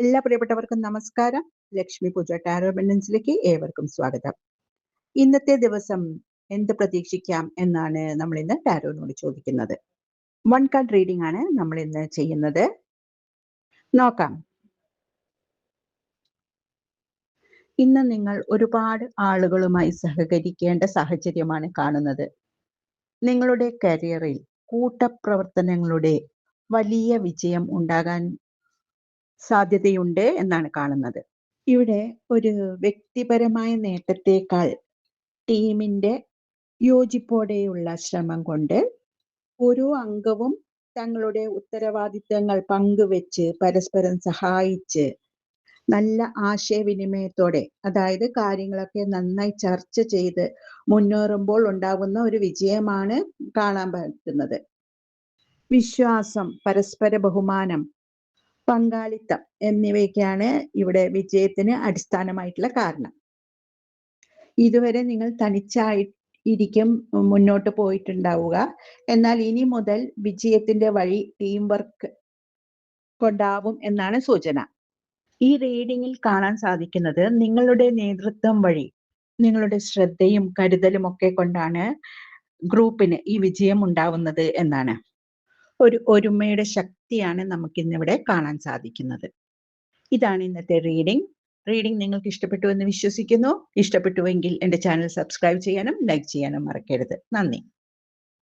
എല്ലാ പ്രിയപ്പെട്ടവർക്കും നമസ്കാരം. ലക്ഷ്മി പൂജ ടാരോ ബെൻഡൻസിലേക്ക് ഏവർക്കും സ്വാഗതം. ഇന്നത്തെ ദിവസം എന്ത് പ്രതീക്ഷിക്കാം എന്നാണ് നമ്മൾ ഇന്ന് ടാരോനോട് ചോദിക്കുന്നത്. വൺ കാർഡ് റീഡിംഗ് ആണ് നമ്മൾ ഇന്ന് ചെയ്യുന്നത്. നോക്കാം. ഇന്ന് നിങ്ങൾ ഒരുപാട് ആളുകളുമായി സഹകരിക്കേണ്ട സാഹചര്യമാണ് കാണുന്നത്. നിങ്ങളുടെ കരിയറിൽ കൂട്ടപ്രവർത്തനങ്ങളുടെ വലിയ വിജയം ഉണ്ടാകാൻ സാധ്യതയുണ്ട് എന്നാണ് കാണുന്നത്. ഇവിടെ ഒരു വ്യക്തിപരമായ നേട്ടത്തെക്കാൾ ടീമിന്റെ യോജിപ്പോടെയുള്ള ശ്രമം കൊണ്ട് ഓരോ അംഗവും തങ്ങളുടെ ഉത്തരവാദിത്തങ്ങൾ പങ്കുവെച്ച് പരസ്പരം സഹായിച്ച് നല്ല ആശയവിനിമയത്തോടെ അതായത് കാര്യങ്ങളൊക്കെ നന്നായി ചർച്ച ചെയ്ത് മുന്നേറുമ്പോൾ ഉണ്ടാകുന്ന ഒരു വിജയമാണ് കാണാൻ പറ്റുന്നത്. വിശ്വാസം പരസ്പര ബഹുമാനം പങ്കാളിത്തം എന്നിവയൊക്കെയാണ് ഇവിടെ വിജയത്തിന് അടിസ്ഥാനമായിട്ടുള്ള കാരണം. ഇതുവരെ നിങ്ങൾ തനിച്ചായി ഇരിക്കും മുന്നോട്ട് പോയിട്ടുണ്ടാവുക. എന്നാൽ ഇനി മുതൽ വിജയത്തിന്റെ വഴി ടീം വർക്ക് കൊണ്ടാവും എന്നാണ് സൂചന. ഈ റീഡിങ്ങിൽ കാണാൻ സാധിക്കുന്നത് നിങ്ങളുടെ നേതൃത്വം വഴി നിങ്ങളുടെ ശ്രദ്ധയും കരുതലും ഒക്കെ കൊണ്ടാണ് ഗ്രൂപ്പിന് ഈ വിജയം ഉണ്ടാവുന്നത് എന്നാണ്. ഒരു ഒരുമയുടെ ശക്തിയാണ് നമുക്കിന്നിവിടെ കാണാൻ സാധിക്കുന്നത്. ഇതാണ് ഇന്നത്തെ റീഡിംഗ് റീഡിംഗ് നിങ്ങൾക്ക് ഇഷ്ടപ്പെട്ടു എന്ന് വിശ്വസിക്കുന്നു. ഇഷ്ടപ്പെട്ടുവെങ്കിൽ എന്റെ ചാനൽ സബ്സ്ക്രൈബ് ചെയ്യാനും ലൈക്ക് ചെയ്യാനും മറക്കരുത്. നന്ദി.